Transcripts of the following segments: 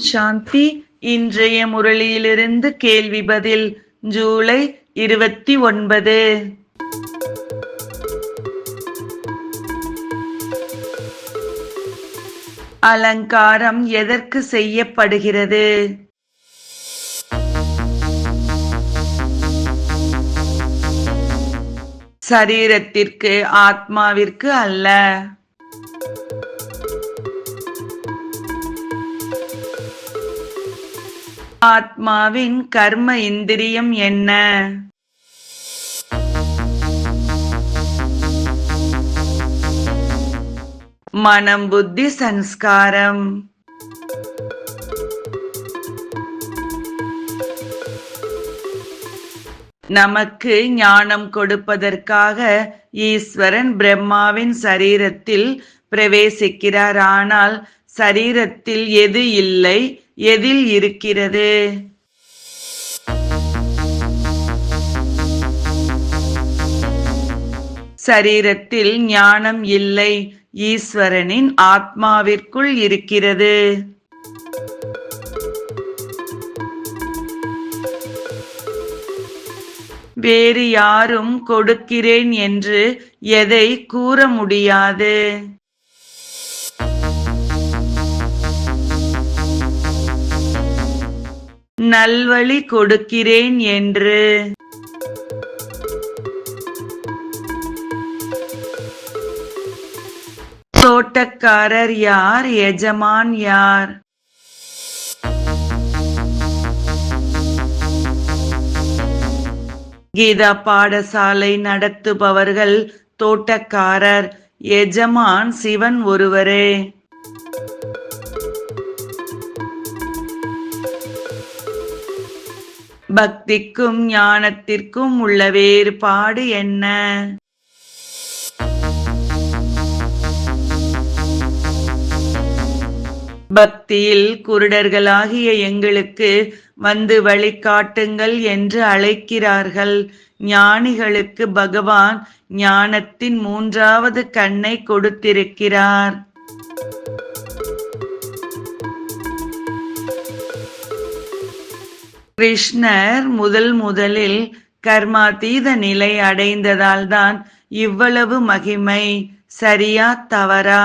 சாந்தி இன்றைய முரளியிலிருந்து கேள்வி பதில் ஜூலை இருபத்தி ஒன்பது. அலங்காரம் எதற்கு செய்யப்படுகிறது? சரீரத்திற்கு ஆத்மாவிற்கு அல்ல. ஆத்மாவின் கர்ம இந்திரியம் என்ன? மனம் புத்தி சன்ஸ்காரம் நமக்கு ஞானம் கொடுப்பதற்காக ஈஸ்வரன் பிரம்மாவின் சரீரத்தில் பிரவேசிக்கிறார். ஆனால் சரீரத்தில் எது இல்லை? எதில் இருக்கிறது? சரீரத்தில் ஞானம் இல்லை. ஈஸ்வரனின் ஆத்மாவிற்குள் இருக்கிறது. வேறு யாரும் கொடுக்கிறேன் என்று எதை கூற முடியாது. நல்வழி கொடுக்கிறேன் என்று. தோட்டக்காரர் யார்? எஜமான் யார்? கீதா பாடசாலை நடத்துபவர்கள் தோட்டக்காரர் எஜமான் சிவன் ஒருவரே. பக்திக்கும் ஞானத்திற்கும் உள்ள வேறுபாடு என்ன? பக்தியில் குருடர்களாகிய எங்களுக்கு வந்து வழிகாட்டுங்கள் என்று அழைக்கிறார்கள். ஞானிகளுக்கு பகவான் ஞானத்தின் மூன்றாவது கண்ணை கொடுத்திருக்கிறார். கிருஷ்ணர் முதல் முதலில் கர்மாதீத நிலை அடைந்ததால் தான் இவ்வளவு மகிமை சரியா தவறா?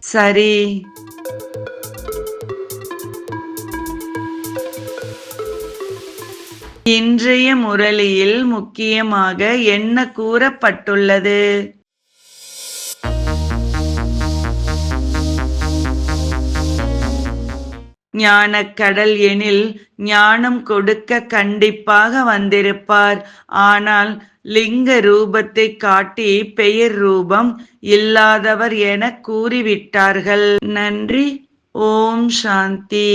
சரி. இன்றைய முரளியில் முக்கியமாக என்ன கூறப்பட்டுள்ளது? ஞானக்கடல் எனில் ஞானம் கொடுக்க கண்டிப்பாக வந்திருப்பார். ஆனால் லிங்க ரூபத்தை காட்டி பெயர் ரூபம் இல்லாதவர் என கூறிவிட்டார்கள். நன்றி. ஓம் சாந்தி.